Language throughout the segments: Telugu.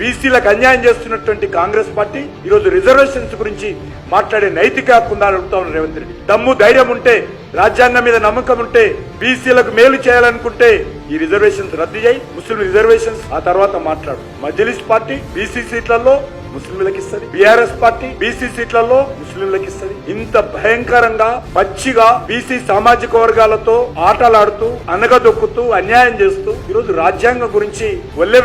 బీసీలకు అన్యాయం చేస్తున్నటువంటి కాంగ్రెస్ పార్టీ ఈరోజు రిజర్వేషన్స్ గురించి మాట్లాడే నైతిక హక్కు ఉందని రేవంత్ రెడ్డి. దమ్ము ధైర్యం ఉంటే రాజ్యాంగం మీద నమ్మకం ఉంటే బీసీలకు మేలు చేయాలనుకుంటే ఈ రిజర్వేషన్స్ రద్దు చేయి. Muslim reservations. ఆ తర్వాత మాట్లాడు. మజ్లిస్ పార్టీ బీసీ సీట్లలో ముస్లింలకు ఇస్తుంది. బీఆర్ఎస్ పార్టీ బీసీ సీట్లలో ముస్లింలకు ఇస్తుంది. ఇంత భయంకరంగా పచ్చిగా బీసీ సామాజిక వర్గాలతో ఆటలాడుతూ అనగదొక్కుతూ అన్యాయం చేస్తూ ఈరోజు రాజ్యాంగం గురించి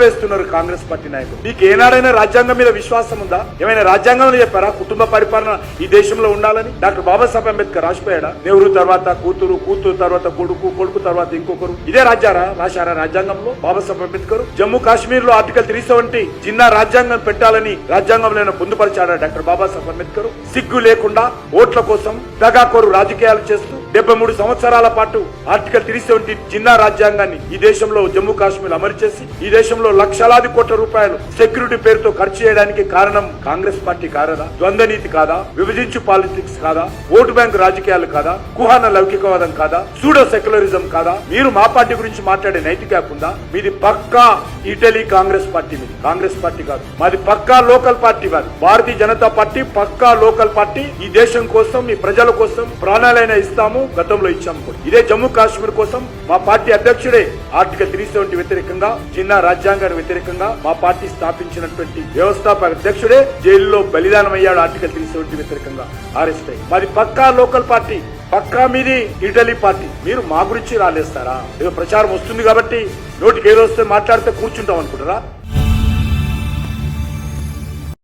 వేస్తున్నారు కాంగ్రెస్ పార్టీ నాయకులు. మీకు ఏనాడైనా రాజ్యాంగం మీద విశ్వాసం ఉందా? ఏమైనా రాజ్యాంగంలో చెప్పారా? కుటుంబ పరిపాలన ఈ దేశంలో ఉండాలని? డాక్టర్ బాబాసాహెబ్ అంబేద్కర్ రాసిపోయాడా? నెహ్రూ తర్వాత కూతురు కూతురు తర్వాత కొడుకు కొడుకు తర్వాత ఇంకొకరు. ఇదే రాజ్యారా రాశారా రాజ్యాంగంలో? బాబాసాహెబ్ అంబేద్కర్? జమ్మూ కాశ్మీర్లో ఆర్టికల్ త్రీ సెవెంటీ జిన్నా రాజ్యాంగం పెట్టాలని రాజ్యాంగంలో ఆయన డాక్టర్ బాబాసాహెబ్ అంబేద్కర్? సిగ్గు లేకుండా ఓట్ల కోసం దగాకోరు రాజకీయాలు చేస్తూ డెబ్బై మూడు సంవత్సరాల పాటు ఆర్టికల్ త్రీ సెవెంటీ జిన్నా రాజ్యాంగాన్ని ఈ దేశంలో జమ్మూ కాశ్మీర్ అమలు చేసి ఈ దేశంలో లక్షలాది కోట్ల రూపాయలు సెక్యూరిటీ పేరుతో ఖర్చు చేయడానికి కారణం కాంగ్రెస్ పార్టీ కారదా? ద్వంద్వ నీతి కాదా? విభజించు పాలిటిక్స్ కాదా? ఓటు బ్యాంకు రాజకీయాలు కాదా? కుహాన లౌకికవాదం కాదా? సూడో సెక్యులరిజం కాదా? మీరు మా పార్టీ గురించి మాట్లాడే నైతిక కాకుండా మీది పక్కా ఇటలీ కాంగ్రెస్ పార్టీ మీది. కాంగ్రెస్ పార్టీ కాదు. మాది పక్కా లోకల్ పార్టీ వారు. భారతీయ జనతా పార్టీ పక్కా లోకల్ పార్టీ. ఈ దేశం కోసం ఈ ప్రజల కోసం ప్రాణాలైనా ఇస్తాము గతంలో ఇచ్చాము కూడా. ఇదే జమ్మూ కాశ్మీర్ కోసం మా పార్టీ అధ్యక్షుడే ఆర్టికల్ త్రీ సెవెంటీ వ్యతిరేకంగా జిన్నా రాజ్యాంగానికి వ్యతిరేకంగా మా పార్టీ స్థాపించినటువంటి వ్యవస్థాపక అధ్యక్షుడే జైల్లో బలిదానం అయ్యాడు ఆర్టికల్ త్రీ సెవెంటీ వ్యతిరేకంగా. అరెస్ట్ అయ్యి మాది పక్కా లోకల్ పార్టీ పక్కా మీది ఇటలీ పార్టీ. మీరు మా గురించి రాలేస్తారా? ఏదో ప్రచారం వస్తుంది కాబట్టి నోటికి ఏదో వస్తే మాట్లాడితే కూర్చుంటాం అనుకుంటారా?